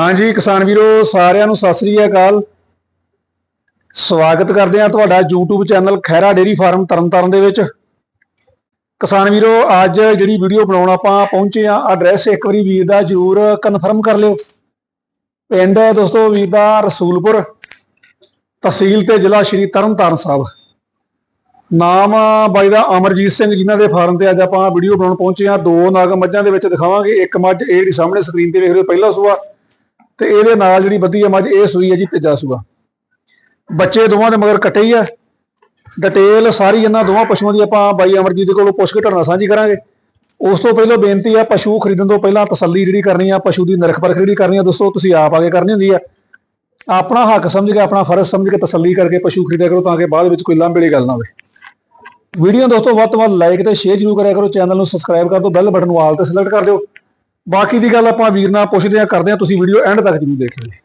ਹਾਂਜੀ, ਕਿਸਾਨ ਵੀਰੋ, ਸਾਰਿਆਂ ਨੂੰ ਸਤਿ ਸ੍ਰੀ ਅਕਾਲ। ਸਵਾਗਤ ਕਰਦੇ ਹਾਂ ਤੁਹਾਡਾ YouTube channel Khaira dairy farm Tarn Taran ਦੇ ਵਿੱਚ। ਕਿਸਾਨ ਵੀਰੋ, ਅੱਜ ਜਿਹੜੀ ਵੀਡੀਓ ਬਣਾਉਣ ਆਪਾਂ ਪਹੁੰਚੇ ਆ ਐਡਰੈਸ ਇੱਕ ਵਾਰੀ ਵੀਰ ਦਾ ਜਰੂਰ ਕਨਫਰਮ ਕਰ ਲਿਓ। ਪਿੰਡ ਦੋਸਤੋ ਵੀਰ ਦਾ ਰਸੂਲਪੁਰ, ਤਹਿਸੀਲ ਤੇ ਜ਼ਿਲ੍ਹਾ ਸ਼੍ਰੀ ਤਰਨਤਾਰਨ ਸਾਹਿਬ। ਨਾਮ ਬਾਈ ਦਾ ਅਮਰਜੀਤ ਸਿੰਘ, ਜਿਨ੍ਹਾਂ ਦੇ ਫਾਰਮ ਤੇ ਅੱਜ ਆਪਾਂ ਵੀਡੀਓ ਬਣਾਉਣ ਪਹੁੰਚੇ ਆ ਦੋ ਨਾਗ ਮੱਝਾਂ ਦੇ ਵਿੱਚ ਦਿਖਾਵਾਂਗੇ, ਇੱਕ ਮੱਝ ਇਹ ਜਿਹੜੀ ਸਾਹਮਣੇ ਸਕਰੀਨ ਤੇ ਵੇਖ ਰਹੇ ਹੋ ਪਹਿਲਾ ਸੂਆ। ਤੇ ਇਹਦੇ ਨਾਲ ਜਿਹੜੀ ਬੱਧੀ ਆ, ਮੱਝ ਇਹ ਸੂਈ ਹੈ ਜੀ ਤੀਜਾ ਸੂਆ। ਬੱਚੇ ਦੋਵਾਂ ਦੇ ਮਗਰ ਕੱਟੇ ਹੀ ਆ। ਡਿਟੇਲ ਸਾਰੀ ਇਹਨਾਂ ਦੋਵਾਂ ਪਸ਼ੂਆਂ ਦੀ ਆਪਾਂ ਬਾਈ ਅਮਰਜੀਤ ਦੇ ਕੋਲੋਂ ਪੁੱਛ ਕੇ ਤੁਹਾਡੇ ਸਾਂਝੀ ਕਰਾਂਗੇ। ਉਸ ਤੋਂ ਪਹਿਲਾਂ ਬੇਨਤੀ ਆ, ਪਸ਼ੂ ਖਰੀਦਣ ਤੋਂ ਪਹਿਲਾਂ ਤਸੱਲੀ ਜਿਹੜੀ ਕਰਨੀ ਆ, ਪਸ਼ੂ ਦੀ ਨਿਰਖ ਪਰਖ ਜਿਹੜੀ ਕਰਨੀ ਆ, ਦੋਸਤੋ, ਤੁਸੀਂ ਆਪ ਆਗੇ ਕਰਨੀ ਹੁੰਦੀ ਆ। ਆਪਣਾ ਹੱਕ ਸਮਝ ਕੇ, ਆਪਣਾ ਫਰਜ਼ ਸਮਝ ਕੇ ਤਸੱਲੀ ਕਰਕੇ ਪਸ਼ੂ ਖਰੀਦਿਆ ਕਰੋ ਤਾਂ ਕਿ ਬਾਅਦ ਵਿੱਚ ਕੋਈ ਲਾਂਭੇ ਵਾਲੀ ਗੱਲ ਨਾ ਹੋਵੇ। ਵੀਡੀਓ ਦੋਸਤੋ ਵੱਧ ਤੋਂ ਵੱਧ ਲਾਈਕ ਤੇ ਸ਼ੇਅਰ ਜਰੂਰ ਕਰਿਆ ਕਰੋ, ਚੈਨਲ ਨੂੰ ਸਬਸਕ੍ਰਾਈਬ ਕਰ ਦਿਓ ਬੈਲ ਬਟਨ ਨੂੰ ਆਲ ਤੇ ਸਿਲੈਕਟ ਕਰ ਦਿਓ। ਬਾਕੀ ਦੀ ਗੱਲ ਆਪਾਂ ਵੀਰ ਨਾਲ ਪੁੱਛਦੇ ਆ ਕਰਦੇ ਆ ਤੁਸੀਂ ਵੀਡੀਓ ਐਂਡ ਤੱਕ ਜਰੂਰ ਦੇਖਿਓ ਜੀ।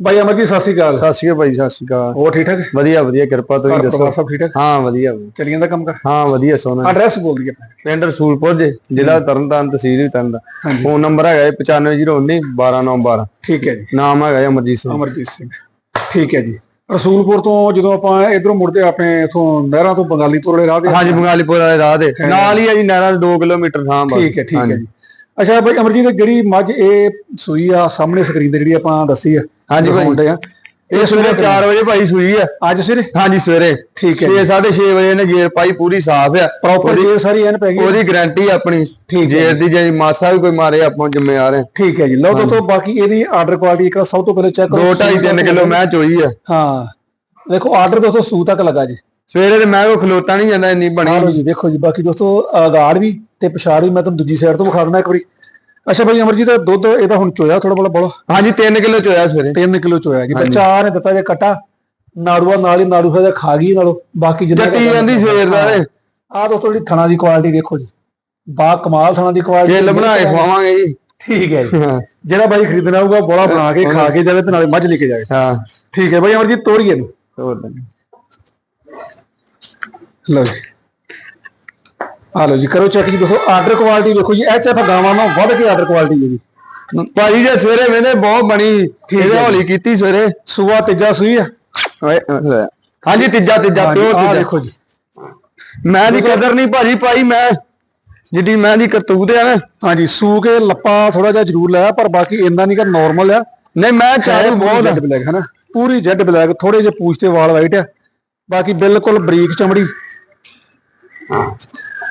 ਬਾਈ ਅਮਰ ਜੀ ਸਤਿ ਸ਼੍ਰੀ ਅਕਾਲ। ਸਤਿ ਸ਼੍ਰੀ ਅਕਾਲ ਭਾਈ ਸਤਿ ਸ਼੍ਰੀ ਅਕਾਲ। ਹੋਰ ਠੀਕ ਠਾਕ? ਵਧੀਆ ਵਧੀਆ ਕਿਰਪਾ ਤੁਸੀਂ ਦੱਸੋ? ਪਰਿਵਾਰ ਸਭ ਠੀਕ ਠਾਕ? ਹਾਂ ਵਧੀਆ। ਚੱਲੀ ਜਾਂਦਾ ਕੰਮ ਕਰ। ਹਾਂ ਵਧੀਆ ਸੋਨਾ ਐਡਰੈਸ ਬੋਲ ਦਈਏ ਪਿੰਡ ਰਸੂਲਪੁਰ ਜੇ ਜ਼ਿਲ੍ਹਾ ਤਰਨਤਾਰਨ ਤਹਿਸੀਲ ਵੀ ਤਰਨਤਾਰਨ ਫੋਨ ਨੰਬਰ ਹੈਗਾ ਜੀ 9509 12912 ਠੀਕ ਹੈ ਜੀ। ਨਾਮ ਹੈਗਾ ਅਮਰਜੀਤ ਸਿੰਘ। ਅਮਰਜੀਤ ਸਿੰਘ। ਠੀਕ ਹੈ ਜੀ। ਰਸੂਲਪੁਰ ਤੋਂ ਜਦੋਂ ਆਪਾਂ ਇਧਰੋਂ ਮੁੜਦੇ ਆਪਣੇ ਇਥੋਂ ਨਹਿਰਾਂ ਤੋਂ ਬੰਗਾਲੀਪੁਰ ਵਾਲੇ ਰਾਹ ਤੇ ਹਾਂਜੀ ਬੰਗਾਲੀਪੁਰ ਵਾਲੇ ਰਾਹ ਦੇ ਨਾਲ ਹੀ ਹੈ ਜੀ ਨਹਿਰਾਂ ਦੇ 2 ਕਿਲੋਮੀਟਰ ਥਾਂ ਬਸ। ਠੀਕ ਹੈ ਠੀਕ ਹੈ ਜੀ। ਅੱਛਾ ਬਾਈ ਅਮਰਜੀਤ ਜਿਹੜੀ ਮੱਝ ਇਹ ਸੂਈ ਆ ਸਾਹਮਣੇ ਸਕਰੀਨ ਤੇ ਜਿਹੜੀ ਆਪਾਂ ਦੱਸੀ ਆ ਹਾਂਜੀ ਭਾਈ। ਦਿਖਾਉਂਦੇ ਆ। ਇਹ ਸਵੇਰੇ 4 ਵਜੇ ਭਾਈ ਸੂਈ ਆ। ਅੱਜ ਸਵੇਰੇ? ਹਾਂਜੀ ਸਵੇਰੇ। ਠੀਕ ਹੈ 6 6:30 ਵਜੇ ਨੇ ਜੇਰ ਪਾਈ ਪੂਰੀ ਸਾਫ਼ ਆ। ਪ੍ਰੋਪਰ ਜੇ ਸਾਰੀ ਐਨ ਪੈ ਗਈ ਉਹਦੀ ਗਾਰੰਟੀ ਆਪਣੀ। ਠੀਕ ਹੈ ਜੇਰ ਦੀ ਜੇ ਮਾਸਾ ਵੀ ਕੋਈ ਮਾਰੇ ਆਪਾਂ ਜ਼ਿੰਮੇਵਾਰ ਆ। ਠੀਕ ਹੈ ਜੀ। ਲਓ ਦੋਸਤੋ ਬਾਕੀ ਇਹਦੀ ਆਰਡਰ ਕੁਆਲਿਟੀ ਇੱਕ ਸਭ ਤੋਂ ਪਹਿਲੇ ਚੈੱਕ 2 2.5 3 ਕਿਲੋ ਮੈਂ ਚੋਈ ਆ। ਹਾਂ। ਦੇਖੋ ਆਰਡਰ ਦੋਸਤੋ ਸੂ ਤੱਕ ਲੱਗਾ ਜੀ। ਸਵੇਰੇ ਤੇ ਮੈਂ ਕੋ ਖਲੋਤਾ ਨਹੀਂ ਜਾਂਦਾ ਇੰਨੀ ਬਣੀ ਆਹ ਲਓ ਜੀ ਦੇਖੋ ਜੀ ਬਾਕੀ ਦੋਸਤੋ ਆਗਾੜ ਵੀ ਤੇ ਪਿਛਾੜ ਵੀ ਮੈਂ ਤੁਹਾਨੂੰ ਦੂਜੀ ਸਾਈਡ ਤੋਂ ਵਿਖਾ ਦਿੰਦਾ ਇੱਕ ਵਾਰੀ। ਅੱਛਾ ਭਾਈ ਅਮਰਜੀਤ ਦੁੱਧ ਇਹਦਾ ਹੁਣ ਚੋਇਆ ਥੋੜਾ ਬੋਲਾ। ਬੋਲੋ ਹਾਂਜੀ 3 ਕਿਲੋ ਚੋਇਆ ਸਵੇਰੇ। 3 ਕਿਲੋ ਚੋਇਆ ਜੀ ਬੱਚਾ ਨੇ ਦਿੱਤਾ ਜੇ ਕਟਾ ਨਾੜੂਆ ਨਾਲ ਹੀ ਨਾੜੂ ਫਿਰ ਖਾ ਗਈ ਨਾਲੋਂ ਬਾਕੀ ਜਿੰਨਾ ਜੱਟੀ ਜਾਂਦੀ ਸਵੇਰ ਦਾ ਤੇ ਆਹ ਦੋਸਤੋ ਜਿਹੜੀ ਥਣਾ ਦੀ ਕੁਆਲਿਟੀ ਦੇਖੋ ਜੀ ਬਾ ਕਮਾਲ ਥਣਾ ਦੀ ਕੁਆਲਿਟੀ ਕਿੱਲ ਬਣਾ ਕੇ ਖਵਾਵਾਂਗੇ ਜੀ। ਠੀਕ ਹੈ ਜੀ। ਹਾਂ। ਜਿਹੜਾ ਬਾਈ ਖਰੀਦਣਾ ਹੋਊਗਾ ਬੋਲਾ ਬਣਾ ਕੇ ਖਾ ਕੇ ਜਾਵੇ ਤੇ ਨਾਲੇ ਮੱਝ ਲੈ ਕੇ ਜਾਵੇ। ਹਾਂ। ਠੀਕ ਹੈ ਬਾਈ ਅਮਰਜੀਤ ਤੋਰੀਏ ਨੂੰ। ਹੋਰ ਤਾਂ ਨਹੀਂ। ਲਓ ਜੀ। ਆ ਲਓ ਜੀ ਕਰੋ ਚੈੱਕ ਜੀ ਦੋਸਤੋ ਆਰਡਰ ਕੁਆਲਿਟੀ ਵੇਖੋ ਜੀ ਐਚ ਐਫ ਗਾਵਾਂ ਨਾਲ ਵੱਧ ਕੇ ਆਰਡਰ ਕੁਆਲਿਟੀ ਹੈ ਜੀ। ਭਾਈ ਜੇ ਸਵੇਰੇ ਮੈਨੇ ਬਹੁਤ ਬਣੀ ਇਹਦੇ ਹੈ ਹੌਲੀ ਕੀਤੀ ਸਵੇਰੇ। ਸੂਆ ਤੀਜਾ ਸੂਈ ਆ? ਓਏ, ਓਏ। ਹਾਂਜੀ ਤੀਜਾ ਤੀਜਾ ਪਿਓਰ ਤੀਜਾ। ਦੇਖੋ ਜੀ। ਮੈਂ ਦੀ ਕਦਰ ਨਹੀਂ ਭਾਜੀ ਪਾਈ ਮੈਂ ਜਿੱਡੀ ਮੈਂ ਦੀ ਕਰਤੂਤ ਆ ਨਾ। ਹਾਂਜੀ ਸੂ ਕੇ ਲੱਪਾ ਥੋੜਾ ਜਿਹਾ ਜ਼ਰੂਰ ਲਾਇਆ ਪਰ ਬਾਕੀ ਇੰਨਾ ਨਹੀਂ ਕਿ ਨਾਰਮਲ ਆ। ਨਹੀਂ ਮੈਂ ਚਾਰੂ ਬਹੁਤ ਜੈਡ ਬਲੈਕ ਹੈ ਨਾ। ਪੂਰੀ ਜੈਡ ਬਲੈਕ ਥੋੜੇ ਜਿਹੇ ਪੂਛ ਤੇ ਵਾਲ ਵਾਈਟ ਆ। ਬਾਕੀ ਬਿਲਕੁਲ ਬਰੀਕ ਚਮੜੀ।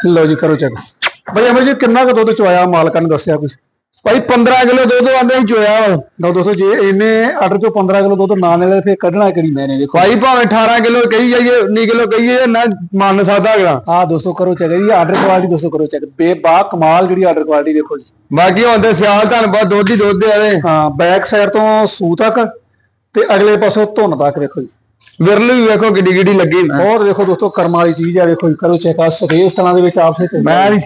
ਲਓ ਜੀ ਕਰੋ ਚੈੱਕ ਬਈ ਅਮਰ ਜੀ ਕਿੰਨਾ ਕੁ ਦੁੱਧ ਚਵਾਇਆ ਮਾਲਕਾਂ ਨੇ ਦੱਸਿਆ ਕੁਝ ਭਾਈ 15 ਕਿਲੋ ਦੁੱਧ ਆਂਦੇ ਹੀ ਚੋਇਆ। ਲਓ ਦੋਸਤੋ ਜੇ ਇਹਨੇ ਆਰਡਰ ਚੋਂ 15 ਕਿਲੋ ਦੁੱਧ ਨਾ ਨਿਕਲੇ ਫਿਰ ਕੱਢਣਾ ਕਿਹੜੀ ਮੈਨੇ ਦੇਖੋ। ਭਾਈ ਭਾਵੇਂ 18 ਕਿਲੋ ਕਹੀ ਜਾਈਏ 19 ਕਿਲੋ ਕਹੀਏ ਨਾ ਮੰਨ ਸਕਦਾ ਅਗਲਾ ਆਹ ਦੋਸਤੋ ਕਰੋ ਚੈੱਕ ਜੀ ਆਰਡਰ ਕੁਆਲਿਟੀ ਦੋਸਤੋ ਕਰੋ ਚੈੱਕ ਬੇਬਾ ਕਮਾਲ ਜਿਹੜੀ ਆਰਡਰ ਕੁਆਲਿਟੀ ਦੇਖੋ ਜੀ। ਬਾਕੀ ਹੁੰਦੇ ਸਿਆਲ ਤੁਹਾਨੂੰ ਬਹੁਤ ਦੁੱਧ ਹੀ ਦੁੱਧ ਆ ਇਹਦੇ। ਹਾਂ ਬੈਕ ਸਾਈਡ ਤੋਂ ਸੂ ਤੱਕ ਤੇ ਅਗਲੇ ਪਾਸੋਂ ਧੁੰਨ ਤੱਕ ਦੇਖੋ ਜੀ। ਵਿਰਲ ਵੀ ਵੇਖੋ ਕਿੱਡੀ ਕਿੱਡੀ ਲੱਗੀ। ਬਹੁਤ ਦੇਖੋ ਦੋਸਤੋ ਕਰਮ ਵਾਲੀ ਚੀਜ਼ ਆ ਜੀ, ਕਰੋ ਚੈੱਕ ਆ ਸਪੇਸ ਤਲਾਂ ਦੇ ਵਿੱਚ ਆਪਸੇ ਤੇ ਮੈਂ ਵੀ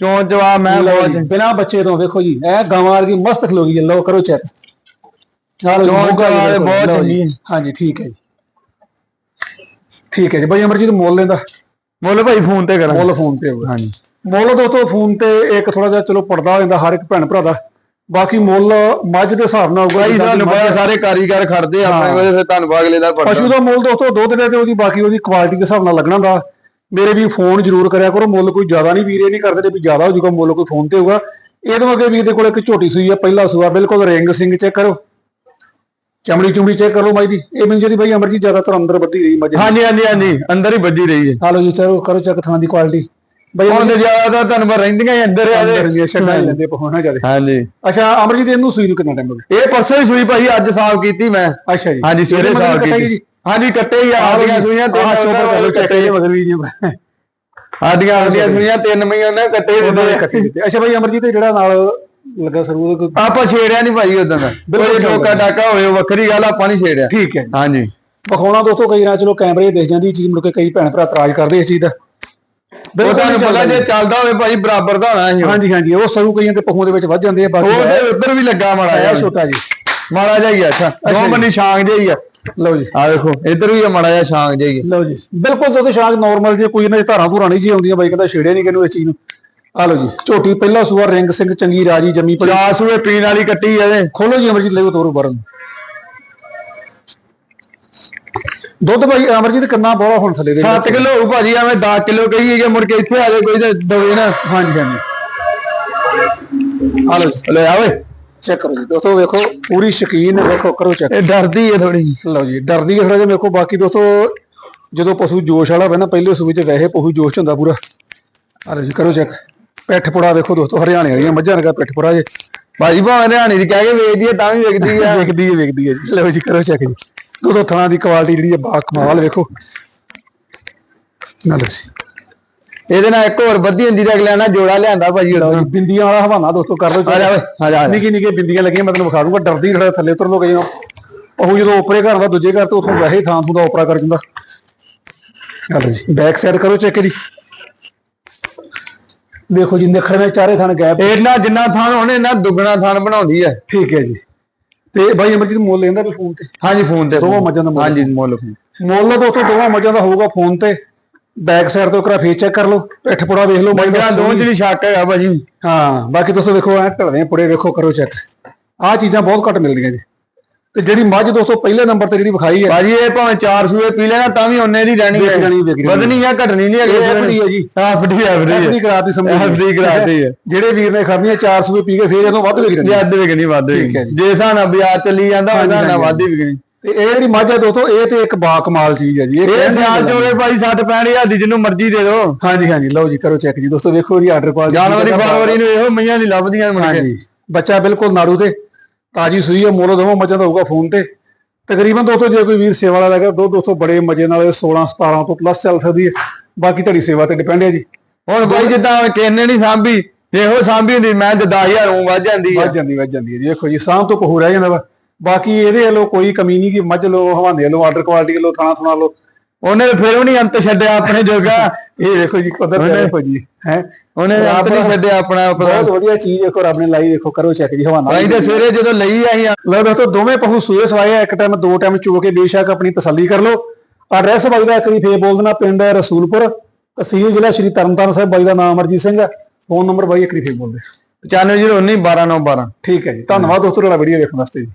ਚੋਂ ਜਵਾ ਮੈਂ ਬਹੁਤ ਬਿਨਾ ਬੱਚੇ ਤੋਂ ਵੇਖੋ ਜੀ ਇਹ ਗਾਵਾਂ ਵਰਗੀ ਮਸਤ ਖਲੋ ਗਈ ਹੈ ਲਓ ਕਰੋ ਚੈੱਕ। ਦੇ ਬਹੁਤ ਚੰਗੀ। ਹਾਂਜੀ ਠੀਕ ਹੈ ਜੀ। ਠੀਕ ਹੈ ਜੀ ਬਾਈ ਅਮਰਜੀਤ ਮੁੱਲ ਲੈਂਦਾ। ਮੁੱਲ ਭਾਈ ਫੋਨ ਤੇ ਕਰਾਂ ਮੁੱਲ ਫੋਨ ਤੇ ਹਾਂਜੀ। ਮੁੱਲ ਦੋਸਤੋ ਫੋਨ ਤੇ ਇੱਕ ਥੋੜਾ ਜਿਹਾ ਚਲੋ ਪੜਦਾ ਹੋ ਜਾਂਦਾ ਹਰ ਇੱਕ ਭੈਣ ਭਰਾ ਦਾ। ਬਾਕੀ ਮੁੱਲ ਮੱਝ ਦੇ ਹਿਸਾਬ ਨਾਲ ਹੋਊਗਾ ਭਾਈ ਮੱਝ ਪਤਾ ਸਾਰੇ ਕਾਰੀਗਰ ਖੜਦੇ ਆ ਆਪਣੇ ਕੋਲ ਫਿਰ ਤੁਹਾਨੂੰ ਅਗਲੇ ਦਾ ਪੜਦਾ ਪਸ਼ੂ ਦਾ ਮੁੱਲ ਦੋਸਤੋ ਦੁੱਧ ਦੇ ਤੇ ਉਹਦੀ ਬਾਕੀ ਉਹਦੀ ਕੁਆਲਿਟੀ ਦੇ ਹਿਸਾਬ ਨਾਲ ਲੱਗਣਾ ਦਾ ਮੇਰੇ ਵੀ ਫੋਨ ਜ਼ਰੂਰ ਕਰਿਆ ਕਰੋ ਮੁੱਲ ਕੋਈ ਜ਼ਿਆਦਾ ਨਹੀਂ ਵੀਰੇ ਨਹੀਂ ਕਰਦੇ ਵੀ ਜ਼ਿਆਦਾ ਹੋ ਜਾਊਗਾ ਮੁੱਲ ਕੋਈ ਫੋਨ ਤੇ ਹੋਊਗਾ। ਇਹ ਤੋਂ ਅੱਗੇ ਵੀਰ ਦੇ ਕੋਲ ਇੱਕ ਝੋਟੀ ਸੂਈ ਆ ਪਹਿਲਾ ਸੂਆ ਬਿਲਕੁਲ ਰਿੰਗ ਸਿੰਘ ਚੈੱਕ ਕਰੋ। ਚਮੜੀ ਚੁੰਮੜੀ ਚੈੱਕ ਕਰ ਲਓ ਮਾਈ ਦੀ ਇਹ ਮੈਨੂੰ ਜਿਹੜੀ ਬਾਈ ਅਮਰਜੀਤ ਜ਼ਿਆਦਾਤਰ ਅੰਦਰ ਵੱਧੀ ਰਹੀ ਮੱਝ। ਹਾਂਜੀ ਹਾਂਜੀ ਹਾਂਜੀ ਅੰਦਰ ਹੀ ਵੱਜੀ ਰਹੀ ਹੈ। ਹਾਲੋ ਜੀ ਚਲੋ ਕਰੋ ਚੈੱਕ ਥਾਂ ਦੀ ਕੁਆਲਿਟੀ ਬਾਈ ਹੁਣ ਤੇ ਜ਼ਿਆਦਾ ਪਤਾ ਰਹਿੰਦੀਆਂ ਹੀ ਅੰਦਰ ਆ ਛੱਡਾਂ ਹੀ ਲੈਂਦੇ ਪਹੁੰਚਣਾ ਜ਼ਿਆਦਾ। ਹਾਂਜੀ। ਅੱਛਾ ਅਮਰਜੀਤ ਇਹਨੂੰ ਸੂਈ ਨੂੰ ਕਿੰਨਾ ਟਾਈਮ ਹੋ ਗਿਆ? ਇਹ ਪਰਸੋਂ ਹੀ ਸੂਈ ਭਾਈ ਅੱਜ ਸਾਫ਼ ਕੀਤੀ ਮੈਂ। ਅੱਛਾ ਜੀ। ਹਾਂਜੀ ਸਵੇਰੇ ਸਾਫ਼ ਕੱਟੇ ਕੀਤੀ। ਜੀ? ਹਾਂਜੀ ਕੱਟੇ ਹੀ ਆਦੀਆਂ ਸੂਈਆਂ ਤੇ ਆਹ ਚੋਪਰ ਕਰ ਚੱਟੇ ਜਿਹੇ ਮਗਰ ਵੀ ਜੀ। ਆਦੀਆਂ ਆਦੀਆਂ ਸੂਈਆਂ। ਤਿੰਨ ਮਹੀਨੇ ਉਹਨੇ ਕੱਟੇ ਦੇ ਦਿੱਤੇ। ਕੱਟੇ ਅੱਛਾ ਬਾਈ ਅਮਰਜੀਤ ਜਿਹੜਾ ਨਾਲ ਲੱਗਾ ਸਰੂ ਉਹਦਾ ਕੋਈ ਆਪਾਂ ਛੇੜਿਆ ਨਹੀਂ ਭਾਈ ਉਦੋਂ ਦਾ। ਕੋਈ ਟੋਕਾ ਡਾਕਾ ਹੋਵੇ ਵੱਖਰੀ ਗੱਲ ਆਪਾਂ ਨਹੀਂ ਛੇੜਿਆ। ਠੀਕ ਹੈ। ਹਾਂਜੀ। ਵਿਖਾਉਣਾ ਦੋਸਤੋ ਕਈ ਨਾ ਚਲੋ ਕੈਮਰੇ ਦਿਖ ਜਾਂਦੀ ਚੀਜ਼ ਮੁੜ ਕੇ ਕਈ ਭੈਣ ਭਰਾ ਇਤਰਾਜ਼ ਕਰਦੇ ਇਸ ਚੀਜ਼ ਦਾ। ਤੁਹਾਨੂੰ ਪਤਾ ਜੇ ਚੱਲਦਾ ਹੋਵੇ ਭਾਈ ਬਰਾਬਰ ਦਾ ਹੋਣਾ ਸੀ ਉਹ। ਹਾਂਜੀ ਹਾਂਜੀ ਉਹ ਸਰੂ ਕਈਆਂ ਤੇ ਪਹੂਆਂ ਦੇ ਵਿੱਚ ਵੱਜ ਜਾਂਦੇ ਆ ਬਾਕੀ ਉਹ ਤੇ ਉੱਧਰ ਵੀ ਲੱਗਾ ਮਾੜਾ ਆਇਆ ਜਿਹਾ ਛੋਟਾ ਜੀ। ਮਾੜਾ ਜਿਹਾ ਹੀ ਆ, ਅੱਛਾ। ਦੋ ਬੰਨੀ ਛਾਂਗ ਜਿਹੀ ਆ। ਲਓ ਜੀ। ਆ ਦੇਖੋ ਇੱਧਰ ਵੀ ਆ ਮਾੜਾ ਜਿਹਾ ਛਾਂਗ ਜਿਹੀ ਆ। ਲਓ ਜੀ। ਬਿਲਕੁਲ ਜਦੋਂ ਸ਼ਾਂਕ ਨਾਰਮਲ ਜੇ ਕੋਈ ਇਹਨਾਂ ਦੀ ਧਾਰਾਂ ਧੂਰਾਂ ਨਹੀਂ ਜੀ ਆਉਂਦੀਆਂ ਬਾਈ ਕਹਿੰਦਾ ਛੇੜਿਆ ਨਹੀਂ ਕਿਨੂੰ ਇਸ ਚੀਜ਼ ਨੂੰ। ਆ ਲਓ ਜੀ। ਝੋਟੀ ਪਹਿਲਾ ਸੂਆ ਰਿੰਗ ਸਿੰਘ ਚੰਗੀ ਰਾਜੀ ਜੰਮੀ ਪਈ ਚਾਰ ਸੂਏ ਪੀਣ ਵਾਲੀ ਕੱਟੀ ਇਹਦੇ ਖੋਲੋ ਜੀ ਅਮਰਜੀਤ ਲੈਓ ਤੋਰੋ ਬਾਹਰ ਦੁੱਧ ਭਾਈ ਅਮਰਜੀਤ ਕਿੰਨਾ ਬੋਲਾ ਹੁਣ ਥੱਲੇ ਦੇ 7 ਕਿਲੋ ਹੋਊ ਭਾਜੀ ਐਵੇਂ 10 ਕਿਲੋ ਕਹੀਏ ਮੁੜ ਕੇ ਇੱਥੇ ਆ ਜਾਏ ਕੋਈ ਤੇ ਦਵੇ ਨਾ। ਹਾਂਜੀ ਹਾਂਜੀ। ਆ ਲਓ ਜੀ, ਲੈ ਆਵੇ ਚੈੱਕ ਕਰੋ ਜੀ ਦੋਸਤੋ ਵੇਖੋ ਪੂਰੀ ਸ਼ਕੀਨ ਹੈ, ਵੇਖੋ ਕਰੋ ਚੈੱਕ। ਇਹ ਡਰਦੀ ਹੈ ਥੋੜੀ ਲਓ ਜੀ ਡਰਦੀ ਹੈ ਥੋੜਾ ਜਿਹਾ ਵੇਖੋ ਬਾਕੀ ਦੋਸਤੋ ਜਦੋਂ ਪਸ਼ੂ ਜੋਸ਼ ਵਾਲਾ ਹੋਵੇ ਨਾ ਪਹਿਲੇ ਸੂਬੇ 'ਚ ਵੈਸੇ ਪਸ਼ੂ ਜੋਸ਼ 'ਚ ਹੁੰਦਾ ਪੂਰਾ। ਆ ਲਓ ਜੀ ਕਰੋ ਚੈੱਕ। ਪਿੱਠ ਪੁੜਾ ਵੇਖੋ ਦੋਸਤੋ ਹਰਿਆਣੇ ਵਾਲੀਆਂ ਮੱਝਾਂ ਵਰਗਾ ਪਿੱਠ ਪੁੜਾ ਜੇ। ਭਾਜੀ ਭਾਵੇਂ ਹਰਿਆਣੇ ਦੀ ਕਹਿ ਕੇ ਵੇਚਦੀ ਹੈ ਤਾਂ ਵੀ ਵਿਕਦੀ ਆ ਵੇਖਦੀ ਹੈ ਵੇਖਦੀ ਹੈ ਜੀ। ਲਓ ਜੀ ਕਰੋ ਚੈੱਕ ਜੀ। ਦੋਸਤੋ ਥਣਾ ਦੀ ਕੁਆਲਿਟੀ ਜਿਹੜੀ ਹੈ ਬਾ ਕਮਾਲ ਵੇਖੋ। ਨਾ ਜੀ। ਇਹਦੇ ਨਾਲ ਇੱਕ ਹੋਰ ਵੱਧੀ ਹੁੰਦੀ ਤੇ ਅਗਲਿਆਂ ਨਾਲ ਜੋੜਾ ਲਿਆਂਦਾ ਭਾਜੀ ਲਓ ਜੀ ਬਿੰਦੀਆਂ ਵਾਲਾ ਹਵਾਨਾ ਦੋਸਤੋ ਕਰ ਲਓ ਆ ਜਾ ਓਏ ਆ ਜਾ। ਨਿੱਕੀ ਨਿੱਕੀ ਬਿੰਦੀਆਂ ਲੱਗੀਆਂ ਮੈਂ ਤੈਨੂੰ ਵਿਖਾ ਦੂੰਗਾ ਡਰਦੀ ਥੋੜਾ ਥੱਲੇ ਉਤਰ ਲੋ ਗਏ ਉਹ ਜਦੋਂ ਉਪਰੇ ਘਰ ਦਾ ਦੂਜੇ ਘਰ ਤੋਂ ਉਥੋਂ ਵੈਸੇ ਥਾਂ ਥੂ ਦਾ ਉਪਰਾ ਕਰ ਜਾਂਦਾ ਚਲੋ ਜੀ ਬੈਕ ਸਾਈਡ ਕਰੋ ਚੈੱਕ ਦੀ ਦੇਖੋ ਜੀ ਨਿਖੜ ਵਿੱਚ ਚਾਰੇ ਥਾਂ ਗੈਪ। ਇਹਨਾਂ ਜਿੰਨਾ ਥਾਨ ਹੋਣੇ ਇਹਨਾਂ ਦੁੱਗਣਾ ਥਾਨ ਬਣਾਉਂਦੀ ਹੈ ਠੀਕ ਹੈ ਜੀ। ਤੇ ਬਾਈ ਅਮਰਜੀਤ ਮੁੱਲ ਲੈਂਦਾ ਵੀ ਫੋਨ ਤੇ? ਹਾਂਜੀ ਫੋਨ ਤੇ ਦੋਵਾਂ ਮੱਝਾਂ ਦਾ ਮੁੱਲ। ਹਾਂਜੀ ਮੁੱਲ ਮੁੱਲ ਦੋਸਤੋ ਦੋਵਾਂ ਮੱਝਾਂ ਦਾ ਹੋਊਗਾ ਫੋਨ ਤੇ। ਬੈਕ ਸਾਈਡ ਤੋਂ ਕਰਾ ਫੇਸ ਚੈੱਕ ਕਰ ਲਓ ਪਿੱਠ ਪੁੜਾ ਵੇਖ ਲਓ ਮੱਝ ਦਾ। ਮੰਗਿਆ ਦੋ ਜਿਹੜੀ ਸ਼ੱਕ ਹੈਗਾ ਭਾਜੀ। ਹਾਂ ਬਾਕੀ ਤੁਸੀਂ ਵੇਖੋ ਐ ਢਲਵੇਂ ਪੁੜੇ ਵੇਖੋ ਕਰੋ ਚੈੱਕ ਆਹ ਚੀਜ਼ਾਂ ਬਹੁਤ ਘੱਟ ਮਿਲਦੀਆਂ ਜੀ। ਤੇ ਜਿਹੜੀ ਮੱਝ ਦੋਸਤੋ ਪਹਿਲੇ ਨੰਬਰ ਤੇ ਜਿਹੜੀ ਵਿਖਾਈ ਹੈ। ਭਾਜੀ ਇਹ ਭਾਵੇਂ ਚਾਰ ਸੂਏ ਪੀ ਲੈਣਾ ਤਾਂ ਵੀ ਉਹਨੇ ਦੀ ਰਹਿਣੀ ਜਾਣੀ। ਵਧਣੀ ਆ ਘਟਣੀ ਨਹੀਂ ਇਹ FD ਹੈ ਜੀ। ਐਫਡੀ ਐਫਡੀ ਐਫਡੀ ਕਰਾਤੀ ਸਮਝ FD ਕਰਾਤੀ ਹੈ। ਜਿਹੜੇ ਵੀਰ ਨੇ ਖਾਧੀਆਂ 400 ਰੁਪਏ ਪੀ ਕੇ ਫੇਰ ਇਹਦੋਂ ਵੱਧ ਵਿਕ ਜਾਂਦੀ ਅੱਧ ਵਿਕਣੀ ਵੱਧ ਹੈ ਜੀ। ਜੇ ਨਾਲ ਵਿਆਜ ਚੱਲੀ ਜਾਂਦਾ ਉਹਦਾ ਨਾਲ। ਵੱਧ ਹੀ ਵਿਕਣੀ ਤੇ ਇਹ ਜਿਹੜੀ ਮੱਝ ਹੈ ਦੋਸਤੋ ਇਹ ਤੇ ਇੱਕ ਬਾ ਕਮਾਲ ਚੀਜ਼ ਹੈ ਜੀ। ਇਹ ਦੀ ਸਿਆਲ ਚੋਲੇ ਭਾਈ 60 65 ਹਜ਼ਾਰ ਦੀ ਜਿਹਨੂੰ ਮਰਜ਼ੀ ਦੇ ਦਿਓ। ਹਾਂਜੀ ਹਾਂਜੀ। ਲਓ ਜੀ ਕਰੋ ਚੈੱਕ ਜੀ। ਦੋਸਤੋ ਵੇਖੋ ਜੀ ਆਰਡਰ ਕੁਆਲਿਟੀ ਜਾਨਵਰੀ ਫਰਵਰੀ ਨੂੰ ਇਹੋ ਮਈਆਂ ਨਹੀਂ ਲੱਭਦੀਆਂ ਹਾਂਜੀ। ਬੱਚਾ ਬਿਲਕੁਲ ਨਾੜੂ ਤੇ। ਤਾਜੀ ਸੂਈ ਹੈ ਮੋਰੋ ਦੋਵਾਂ ਮੱਝਾਂ ਦਾ ਹੋਊਗਾ ਫੋਨ ਤੇ। ਤਕਰੀਬਨ ਦੋਸਤੋ ਜੇ ਕੋਈ ਵੀਰ ਸੇਵਾ ਵਾਲਾ ਲੱਗਾ ਦੋ ਦੋਸਤੋ ਬੜੇ ਮਜ਼ੇ ਨਾਲ 16 17 ਤੋਂ ਪਲੱਸ ਚੱਲ ਸਕਦੀ ਹੈ। ਬਾਕੀ ਤੁਹਾਡੀ ਸੇਵਾ ਤੇ ਡਿਪੈਂਡ ਹੈ ਜੀ। ਹੁਣ ਭਾਈ ਜਿੱਦਾਂ ਕਿੰਨੇ ਨਹੀਂ ਸਾਂਭੀ ਇਹੋ ਸਾਂਭੀ ਹੁੰਦੀ ਮੈਂ ਤੇ 10000 ਉਹ ਵੱਜ ਜਾਂਦੀ ਆ। ਵੱਜ ਜਾਂਦੀ ਵੱਜ ਜਾਂਦੀ ਹੈ ਜੀ। ਦੇਖੋ ਜੀ ਸਾਂਭ ਤੋਂ ਪਹੂ ਰਹਿ ਜਾਂਦਾ ਵਾ। ਬਾਕੀ ਇਹਦੇ ਵੱਲੋਂ ਕੋਈ ਕਮੀ ਨਹੀਂ ਕਿ ਮੱਝ ਲੋ ਹਵਾਨੇ ਵੱਲੋਂ ਆਰਡਰ ਕੁਆਲਿਟੀ ਵੱਲੋਂ ਥਾਣਾ ਥੁਣਾ ਲੋ ਉਹਨੇ ਫਿਰ ਵੀ ਨਹੀਂ ਅੰਤ ਛੱਡਿਆ ਆਪਣੇ ਜੋਗਾ। ਇਹ ਦੇਖੋ ਜੀ ਕੁਦਰਤ ਉਹਨੇ- ਦੇਖੋ ਜੀ। ਹੈ ਉਹਨੇ ਅੰਤ ਨਹੀਂ ਛੱਡਿਆ ਆਪਣਾ ਬਹੁਤ ਵਧੀਆ ਚੀਜ਼ ਦੇਖੋ ਰੱਬ ਨੇ ਲਾਈ ਦੇਖੋ ਕਰੋ ਚੈੱਕ ਜੀ ਹਵਾਨਾ ਭਾਈ ਤੇ ਸਵੇਰੇ ਜਦੋਂ ਲਈ ਆਈ ਆ। ਲਓ ਦੋਸਤੋ ਦੋਵੇਂ ਪਹੂ ਸੂਏ ਸਵਾਏ ਇੱਕ ਟਾਈਮ ਦੋ ਟਾਈਮ ਚੋ ਕੇ ਬੇਸ਼ੱਕ ਆਪਣੀ ਤਸੱਲੀ ਕਰ ਲਓ। ਐਡਰੈਸ ਬਾਈ ਦਾ ਇੱਕ ਵਾਰੀ ਫੇਰ ਬੋਲ ਦੇਣਾ ਪਿੰਡ ਰਸੂਲਪੁਰ ਤਹਿਸੀਲ ਜ਼ਿਲ੍ਹਾ ਸ਼੍ਰੀ ਤਰਨਤਾਰਨ ਸਾਹਿਬ ਬਾਈ ਦਾ ਨਾਮ ਅਮਰਜੀਤ ਸਿੰਘ ਹੈ ਫੋਨ ਨੰਬਰ ਬਾਈ ਇੱਕ ਵਾਰੀ ਫੇਰ ਬੋਲ ਦੇ 9519 12912 ਠੀਕ ਹੈ ਜੀ ਧੰਨਵਾਦ ਦੋਸਤੋ ਤੁਹਾਡਾ ਵੀਡੀਓ ਵੇਖਣ ਵਾਸਤੇ ਜੀ।